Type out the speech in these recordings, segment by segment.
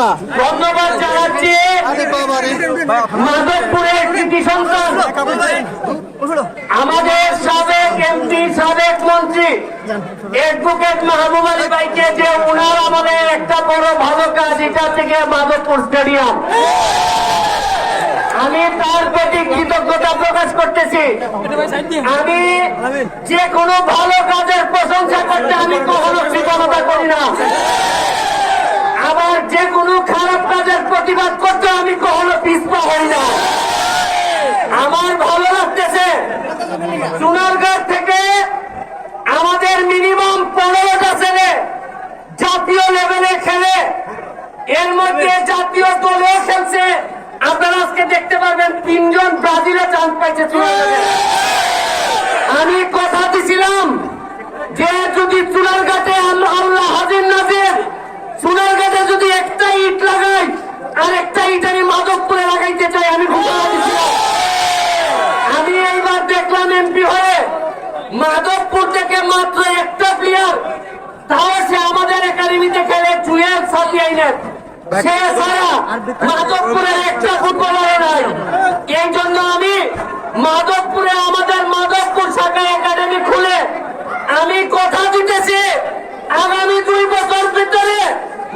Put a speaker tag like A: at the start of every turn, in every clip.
A: না।
B: ধন্যবাদ জানাচ্ছি। মাধবপুরের কৃতি সন্তান। আমাদের সাবেক এমপি সাবেক মন্ত্রী অ্যাডভোকেট মাহবুব আলী ভাইকে যে ওনার আমাদের একটা বড় ভালো কাজ এটা থেকে মাধবপুর স্টেডিয়াম আমি তার প্রতি কৃতজ্ঞতা প্রকাশ করতেছি। আমি যে কোনো ভালো কাজের প্রশংসা করতে আমি কখনো কৃতজ্ঞতা করি না। যে কোনো খারাপ কাজের প্রতিবাদ করতে আমি কখনো পিছপা হই না। আমার ভালো লাগতেছে সোনারগাঁ থেকে আমাদের মিনিমাম পনেরোটা ছেলে জাতীয় লেভেলে খেলে। এর মধ্যে জাতীয় দলেও খেলছে। আপনারা আজকে দেখতে পারবেন, তিনজন ব্রাজিলে চান্স পাইছে। আমি কথা দিছিলাম যে যদি চুনারঘাটে আমরা আল্লাহ হাজির নাজির চুনারঘাটে যদি একটা ইট লাগাই আর একটা ইট আমি মাধবপুরে লাগাইতে চাই আমি ঘোষণা দিছিলাম আমি এইবার দেখলাম এমপি হয়ে মাধবপুর থেকে মাত্র একটা প্লেয়ার তাও সে আমাদের একাডেমিতে খেলে জুয়েল সাতিয়াইনের সে ছাড়া মাধবপুরের একটা ফুটবলার নাই। এই জন্য আমি মাধবপুরে আমাদের মাধবপুর শাখা একাডেমি খুলে আমি কথা দিতেছি আগামী দুই বছর ভিতরে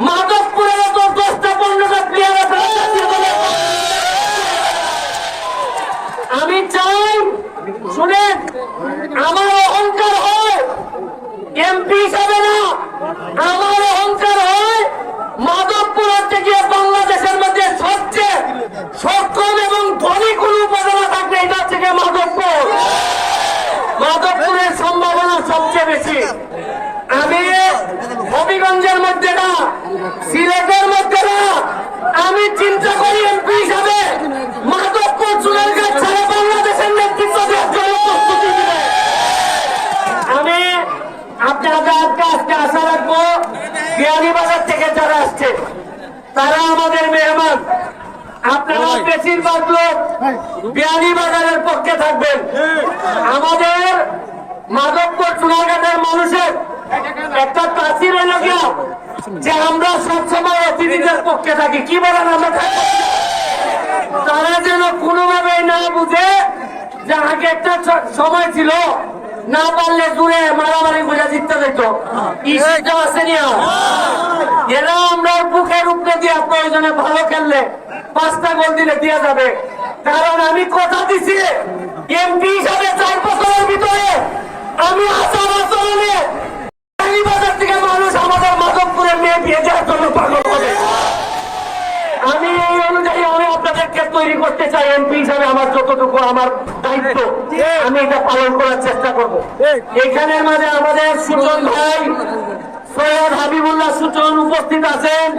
B: মাধবপুরের তো দশটা পনেরোটা প্লেয়ার আমি চাই শুনেন আমার অহংকার হয় এমপি হিসাবে না আমার অহংকার হয় মাধবপুর হচ্ছে গিয়ে বাংলাদেশের মধ্যে সবচেয়ে সক্ষম এবং ধনী কোন উপজেলা থাকবে এটা থেকে মাধবপুর মাধবপুরের সম্ভাবনা সবচেয়ে বেশি আমি হবিগঞ্জের মধ্যে না সিলেটের মধ্যে না। আমি চিন্তা করি এমপি হিসাবে মাধবপুর চুনারঘাট ছাড়া বাংলাদেশের নেতৃত্ব আমি আপনাদের আজকে আজকে আশা রাখব বিয়ানীবাজার থেকে যারা আসছে তারা আমাদের মেহমান। আপনারা বেশিরভাগ লোক বিয়ানীবাজারের পক্ষে থাকবেন। আমাদের মাধবপুর চুনাঘাটের মানুষের একটা তাসির হলো গিয়া যে আমরা সবসময় অতিথিদের পক্ষে থাকি। কি বলেন আমরা তারা যেন কোনোভাবে না বুঝে যে আগে একটা সময় ছিল, না পারলে দূরে মারামারি বুঝা জিততে যেত ইসিটা আছে এরা আমরা বুকের উপরে দিয়ে প্রয়োজনে ভালো খেললে পাঁচটা গোল দিলে দেওয়া যাবে। কারণ আমি কথা দিছি, এমপি হিসাবে চার বছরের ভিতরে। আমি আচার আচরণে বাজার থেকে মানুষ আমাদের মাধবপুরের মেয়ে বিয়ে দেওয়ার জন্য পাগল হবে। আমি এই অনুযায়ী আমি আপনাদেরকে তৈরি করতে চাই এমপি হিসাবে আমার যতটুকু আমার দায়িত্ব আমি এটা পালন করার চেষ্টা করব। এখানের মাঝে আমাদের সুজন ভাই সৈয়দ হাবিবুল্লাহ সুজন উপস্থিত আছেন।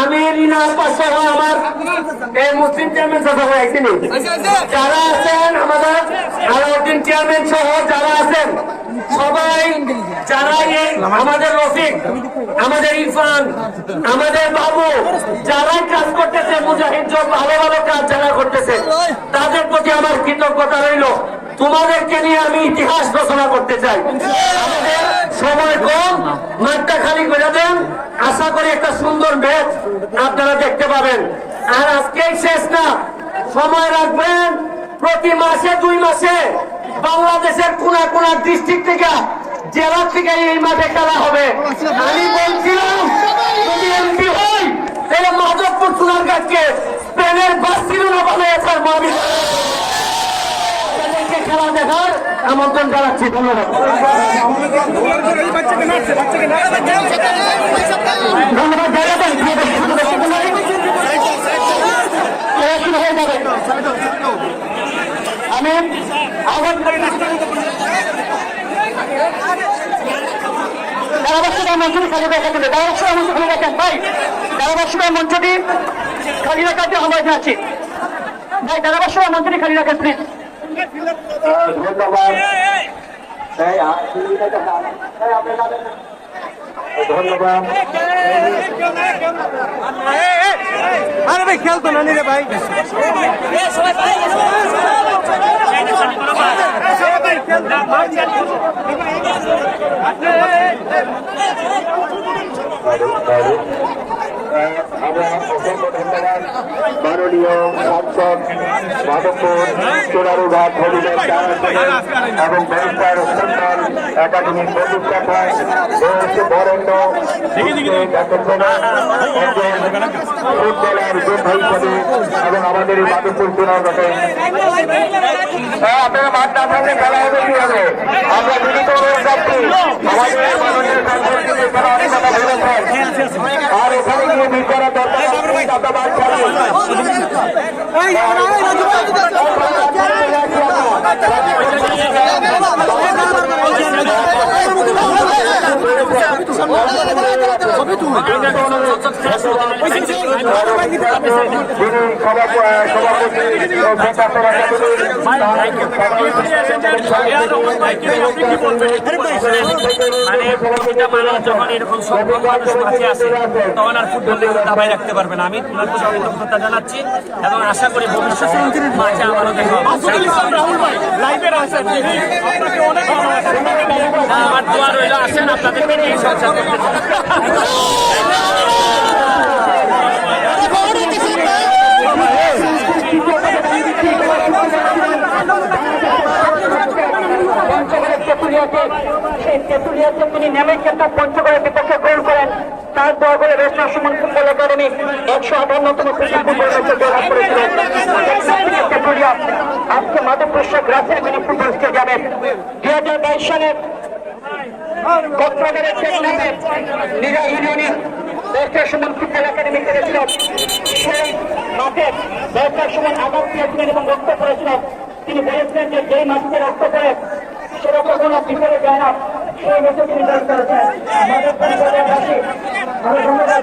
B: আমি রিনার পাশে আমার এই মুসলিম চেয়ারম্যান সভা আইসিনি। যারা আছেন আমাদের আলাউদ্দিন চেয়ারম্যান সহ যারা আছেন, সবাই যারা আমাদের রফিক, আমাদের ইরফান, আমাদের বাবু, যারা কাজ করতেছে, মুজাহিদ ভালো ভালো কাজ যারা করতেছে, তাদের প্রতি আমার কৃতজ্ঞতা রইল। তোমাদেরকে নিয়ে আমি ইতিহাস রচনা করতে চাই। সময় কম, মাঠটা খালি করে দেন। আশা করি একটা সুন্দর ম্যাচ আপনারা দেখতে পাবেন। আর আজকেই শেষ না, সময় রাখবেন। প্রতি মাসে, দুই মাসে বাংলাদেশের কোনা কোনা ডিস্ট্রিক্ট থেকে, জেলা থেকে এই মাঠে খেলা হবে। আমি বলছিলাম যদি এমপি হই তাহলে মাধবপুর সোনারগাঁকে স্পেনের বার্সিলোনা বানিয়েছে আমি তাদেরকে খেলা দেখার আমন্ত্রণ জানাচ্ছি, ধন্যবাদ। ধন্যবাদ জানাবেন হয়ে যাবে। আমি মঞ্চটি খালি রাখার জন্য ধারাবাসিকা মঞ্চ খালি রাখেন। ভাই ধারাবাসিকা মঞ্চটি খালি রাখার জন্য আহ্বান ভাই ধারাবাসিকা মঞ্চটি খালি রাখেন প্লিজ ধন্যবাদ ধন্যবাদ
A: আরে ভাই খেলতো না রে ভাই
C: ধন্যবাদ মাননীয় সাংসদ মাধবপুর চোরারুঘাট হবিবের এবং ব্যারিস্টার সুন্দর একাডেমির প্রতিষ্ঠাতায় রয়েছে বরেণ্য ফুটবলার যোদ্ধা এবং আমাদের এই মাধবপুর হ্যাঁ আপনারা মাঠ না খেলা হবে কি হবে আমরা আর এখানে গিয়ে দরকার নেই, আপনারা মাঠ ছাড়ুন। যিনি সভাপ- সভাপতি ও সভাপতি
B: মানে দাবাই রাখতে পারবে না আমি ওনাকে কৃতজ্ঞতা জানাচ্ছি এবং আশা করি ভবিষ্যতে মাঝে আমারও দেখা হবে। আমার দোয়া রইল আসেন আপনাদেরকে
D: তেঁতুলিয়াতে তিনি নেমে কিন্তু পঞ্চগড়ের বিপক্ষে গোল করেন তার দোয়া করে রেশনা সুমন ফুটবল একাডেমি একশো আটান্নতম তেঁতুলিয়া আজকে মাধবপুর শেখ রাসেল মিনি ফুটবল স্টেডিয়ামে দুই হাজার বাইশ সালের কক্সবাজারের চেকনামে নিজা ইউনিয়নে ব্যবসার সুমন ফুটবল একাডেমি করেছিল সেই মাঠে ব্যবসার সুমন আঘাত এবং রক্ত করেছিলেন তিনি বলেছিলেন যে যেই মাটিতে রক্ত করে সেটা কখনো ভিতরে যায় না। সেই মতো তিনি জয় করেছেন। আমাদের পরিবারের কাছে আমি ধন্যবাদ